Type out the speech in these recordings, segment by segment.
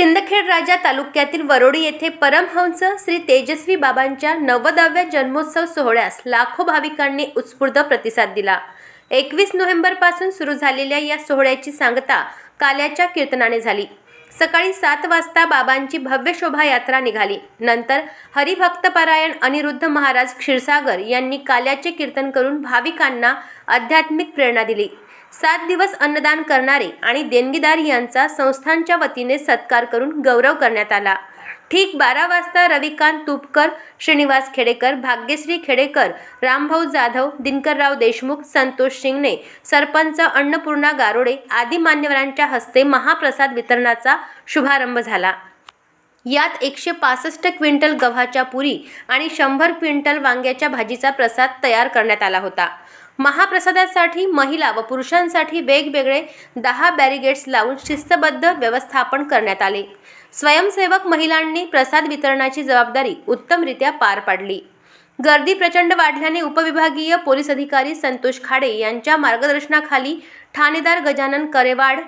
सिंदखेड राजा तालुक्यातील वरोडी येथे परमहंस श्री तेजस्वी बाबांच्या नव्वदाव्या जन्मोत्सव सोहळ्यास लाखो भाविकांनी उत्स्फूर्त प्रतिसाद दिला. एकवीस नोव्हेंबरपासून सुरू झालेल्या या सोहळ्याची सांगता काल्याच्या कीर्तनाने झाली. सकाळी सात वाजता बाबांची भव्य शोभायात्रा निघाली. नंतर हरिभक्तपरायण अनिरुद्ध महाराज क्षीरसागर यांनी काल्याचे कीर्तन करून भाविकांना आध्यात्मिक प्रेरणा दिली. सात दिवस अन्नदान करणारे आणि देणगीदार यांचा संस्थांच्या वतीने सत्कार करून गौरव करण्यात आला. ठीक बारा वाजता रविकांत तुपकर श्रीनिवास खेडेकर भाग्यश्री खेडेकर रामभाऊ जाधव दिनकरराव देशमुख संतोष शिंगणे सरपंच अन्नपूर्णा गारोडे आदी मान्यवरांच्या हस्ते महाप्रसाद वितरणाचा शुभारंभ झाला. यात एकशे पासष्ट क्विंटल गव्हाच्या पुरी आणि शंभर क्विंटल वांग्याच्या भाजीचा प्रसाद तयार करण्यात आला होता. महाप्रसादासाठी महिला व पुरुषांसाठी वेगवेगळे दहा बॅरिगेट्स लावून शिस्तबद्ध व्यवस्थापन करण्यात आले. स्वयंसेवक महिलांनी प्रसाद वितरणाची जबाबदारी उत्तमरित्या पार पाडली. गर्दी प्रचंड वाढल्याने उपविभागीय पोलीस अधिकारी संतोष खाडे यांच्या मार्गदर्शनाखाली ठाणेदार गजानन करेवाड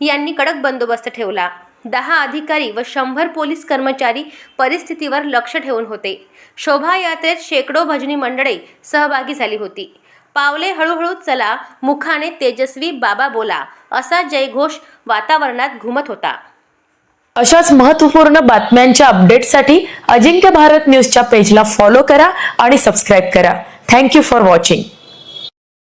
यांनी कडक बंदोबस्त ठेवला. दहा अधिकारी व शंभर पोलीस कर्मचारी परिस्थितीवर लक्ष ठेवून होते. शोभायात्रेत शेकडो भजनी मंडळे सहभागी झाली होती. पावले हळूहळू चला मुखाने तेजस्वी बाबा बोला असा जयघोष वातावरणात घुमत होता. अशाच महत्त्वपूर्ण बातम्यांच्या अपडेटसाठी अजिंक्य भारत न्यूजच्या पेजला फॉलो करा आणि सबस्क्राईब करा. Thank you for watching